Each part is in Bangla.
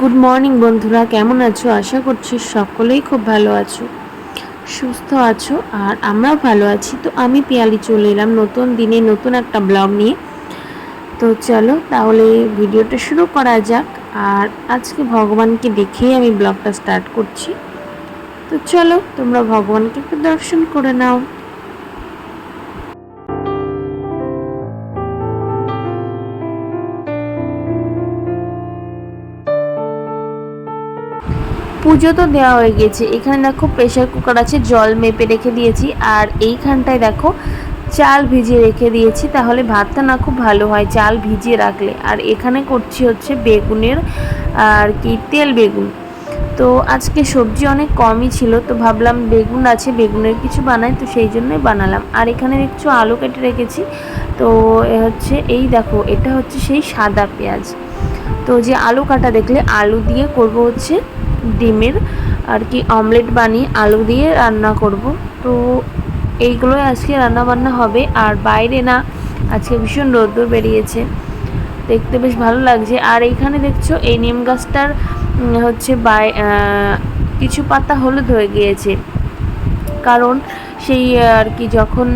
গুড মর্নিং বন্ধুরা। কেমন আছো? আশা করছি সকলেই খুব ভালো আছো। সুস্থ আছো আর আমরাও ভালো আছি। তো আমি পিয়ালি চলে এলাম নতুন দিনে নতুন একটা ব্লগ নিয়ে। তো চলো তাহলে ভিডিওটা শুরু করা যাক। আর আজকে ভগবানকে দেখেই আমি ব্লগটা স্টার্ট করছি। তো চলো তোমরা ভগবানকে একটু দর্শন করে নাও। পুজো তো দেওয়া হয়ে গেছে এখানে দেখো প্রেশার কুকার আছে, জল মেপে রেখে দিয়েছি। আর এইখানটায় দেখো চাল ভিজিয়ে রেখে দিয়েছি, তাহলে ভাতটা না খুব ভালো হয় চাল ভিজিয়ে রাখলে। আর এখানে করছি হচ্ছে বেগুনের, আর কি, তেল বেগুন। তো আজকে সবজি অনেক কমই ছিল, তো ভাবলাম বেগুন আছে, বেগুনের কিছু বানাই, তো সেই জন্যই বানালাম। আর এখানে দেখছ আলু কেটে রেখেছি। তো হচ্ছে, এই দেখো, এটা হচ্ছে সেই সাদা পেঁয়াজ। তো যে আলু কাটা দেখলে আলু দিয়ে করব হচ্ছে ডিমের আর কি অমলেট বানিয়ে আলু দিয়ে রান্না করব। তো এইগুলোই আজকে রান্না বান্না হবে। আর বাইরে না, আজকে ভীষণ রোদ্দুর বেরিয়েছে। দেখতে বেশ ভালো লাগছে। আর এইখানে দেখছ, এই নিম গাছটার হচ্ছে বাই কিছু পাতা হলুদ হয়ে গিয়েছে। কারণ সেই আর কি যখন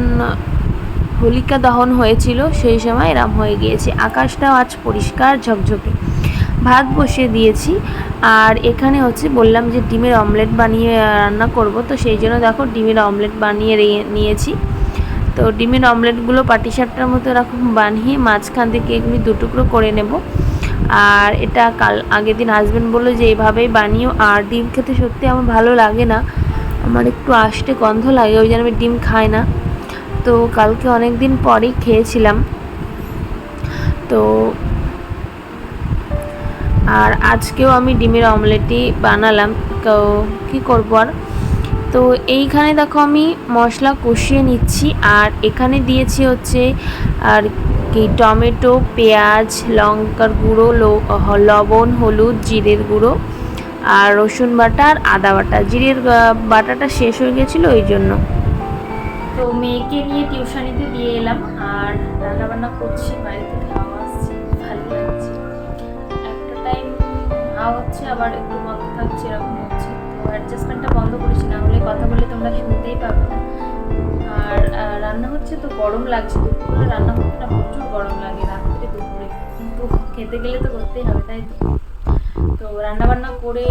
হোলিকা দহন হয়েছিল, সেই সময় এরম হয়ে গিয়েছে। আকাশটাও আজ পরিষ্কার ঝকঝকে। ভাত বসিয়ে দিয়েছি। আর এখানে হচ্ছে বললাম যে ডিমের অমলেট বানিয়ে রান্না করব। তো সেই জন্য দেখো ডিমের অমলেট বানিয়ে নিয়েছি। তো ডিমের অমলেটগুলো পাটিসাপটার মতো এরকম বানিয়ে মাঝখান থেকে এগুলি দুটুকরো করে নেব। আর এটা কাল, আগের দিন হাজব্যান্ড বলল যে এইভাবেই বানিও। আর ডিম খেতে সত্যি আমার ভালো লাগে না। আমার একটু আষ্টে গন্ধ লাগে, ওই জন্য আমি ডিম খাই না। তো কালকে অনেক দিন পরেই খেয়েছিলাম। তো আর আজকেও আমি ডিমের অমলেটই বানালাম। তো কী করব আর? তো এইখানে দেখো আমি মশলা কষিয়ে নিচ্ছি আর এখানে দিয়েছি হচ্ছে আর কি টমেটো, পেঁয়াজ, লঙ্কার গুঁড়ো লবণ, হলুদ, জিরের গুঁড়ো আর রসুন বাটা আর আদা বাটা। জিরের বাটাটা শেষ হয়ে গেছিল ওই জন্য। তো মেয়েকে নিয়ে টিউশনিতে দিয়ে এলাম আর রান্নাবান্না করছি বাইরে হাওয়া হচ্ছে, আবার একটু বন্ধ থাকছে, এরকম হচ্ছে। তো অ্যাডজাস্টমেন্টটা বন্ধ করেছি, না হলে কথা বলে তোমরা শুনতেই পাবে না। আর রান্না হচ্ছে তো গরম লাগছে দুপুরে রান্না করতে না প্রচুর গরম লাগে, রাত্রে দুপুরে। কিন্তু খেতে গেলে তো করতেই হবে, তাই তো? তো রান্নাবান্না করে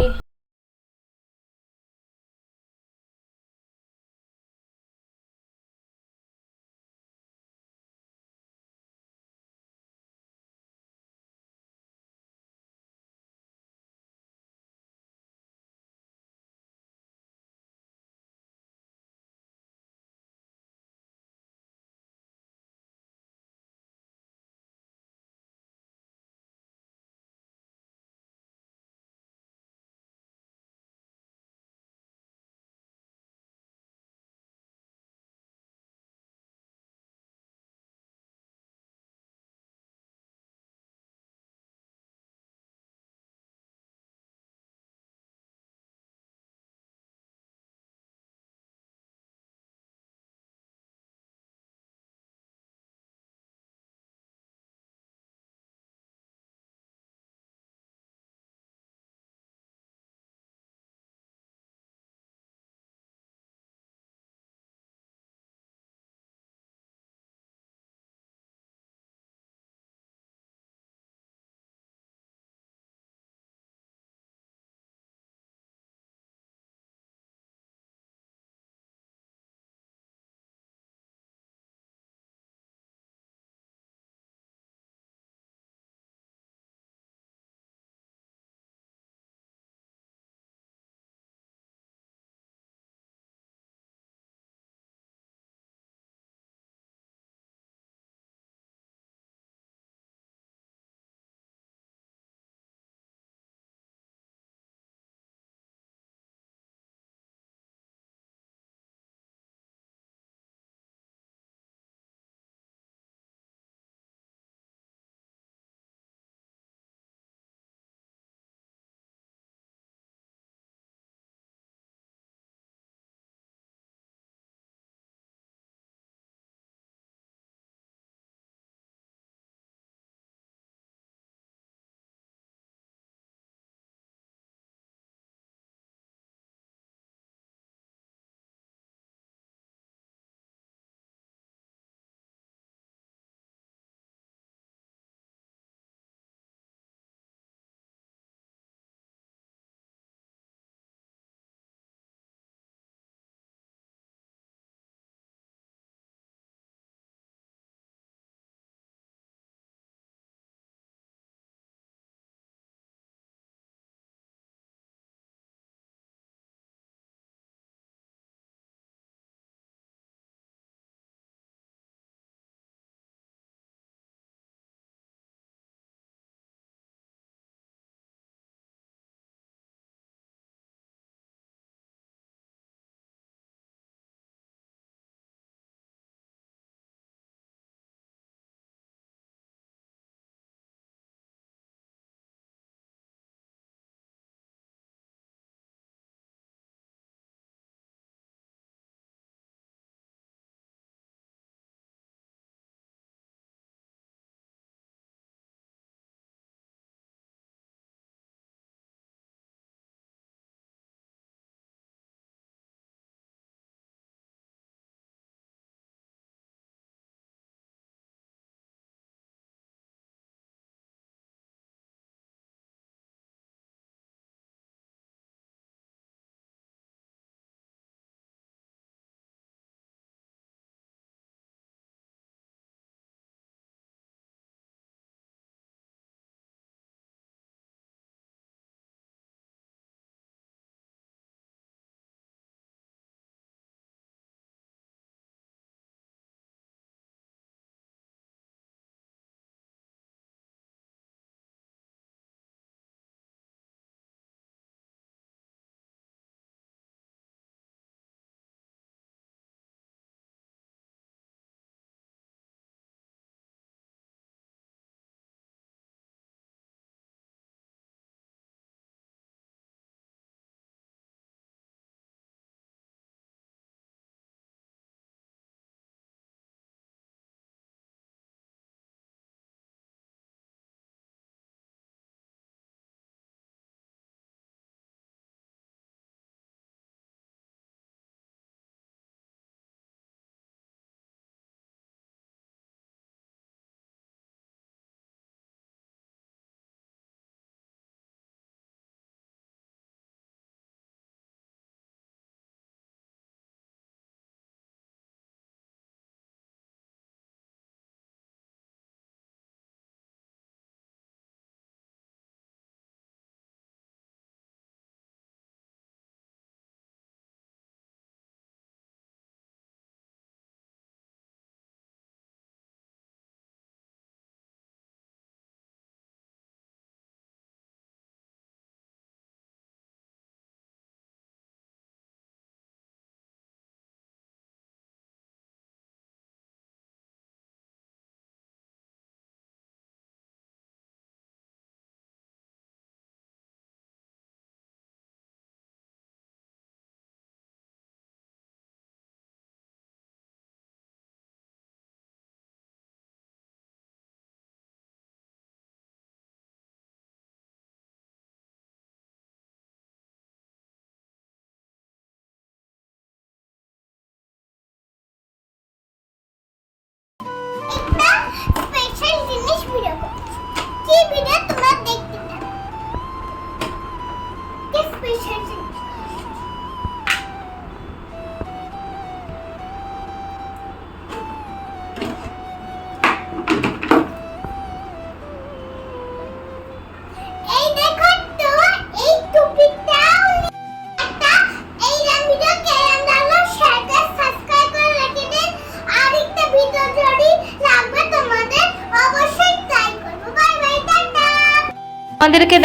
কি ভিডিও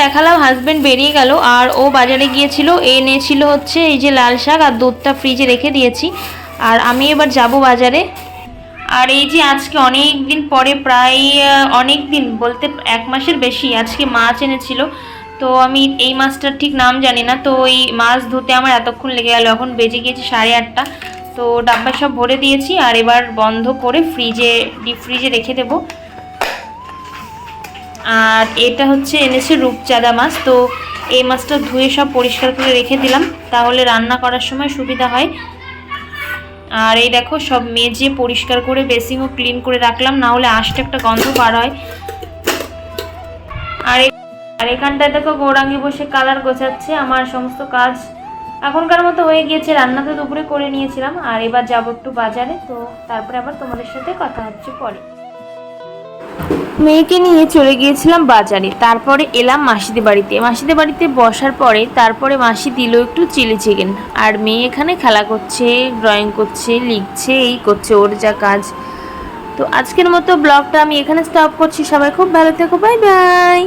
দেখালাম হাজবেন্ড বেরিয়ে গেল আর ও বাজারে গিয়েছিল। এনেছিল হচ্ছে এই যে লাল শাক আর দুধটা ফ্রিজে রেখে দিয়েছি। আর আমি এবার যাব বাজারে। আর এই যে আজকে অনেক দিন পরে, প্রায় অনেক দিন বলতে এক মাসের বেশি আজকে মাছ এনেছিল। তো আমি এই মাছটার ঠিক নাম জানি না। তো ওই মাছ ধুতে আমার এতক্ষণ লেগে গেল। এখন বেজে গিয়েছে সাড়ে আটটা। তো ডাব্বা সব ভরে দিয়েছি আর এবার বন্ধ করে ফ্রিজে ডিপ ফ্রিজে রেখে দেবো। আর এটা হচ্ছে এনেছে রূপচাঁদা মাছ। তো এই মাছটা ধুয়ে সব পরিষ্কার করে রেখে দিলাম। তাহলে রান্না করার সময় সুবিধা হয়। আর এই দেখো, সব মেজে পরিষ্কার করে বেসিংও ক্লিন করে রাখলাম। না হলে আষ্ট একটা গন্ধ বার হয়। আর আর এখানটায় দেখো গৌরাঙ্গি বসে কালার গোছাচ্ছে। আমার সমস্ত কাজ এখনকার মতো হয়ে গিয়েছে। রান্না তো দুপুরে করে নিয়েছিলাম। আর এবার যাব একটু বাজারে। তো তারপরে আবার তোমাদের সাথে কথা হচ্ছে পরে। মেয়েকে নিয়ে চলে গিয়েছিলাম বাজারে। তারপরে এলাম মাসিদের বাড়িতে। মাসিদের বাড়িতে বসার পরে তারপরে মাসি দিল একটু চিলি চিকেন। আর মেয়ে এখানে খেলা করছে ড্রয়িং করছে, লিখছে, এই করছে, ওর যা কাজ। তো আজকের মতো ব্লগটা আমি এখানে স্টপ করছি। সবাই খুব ভালো থেকো। Bye bye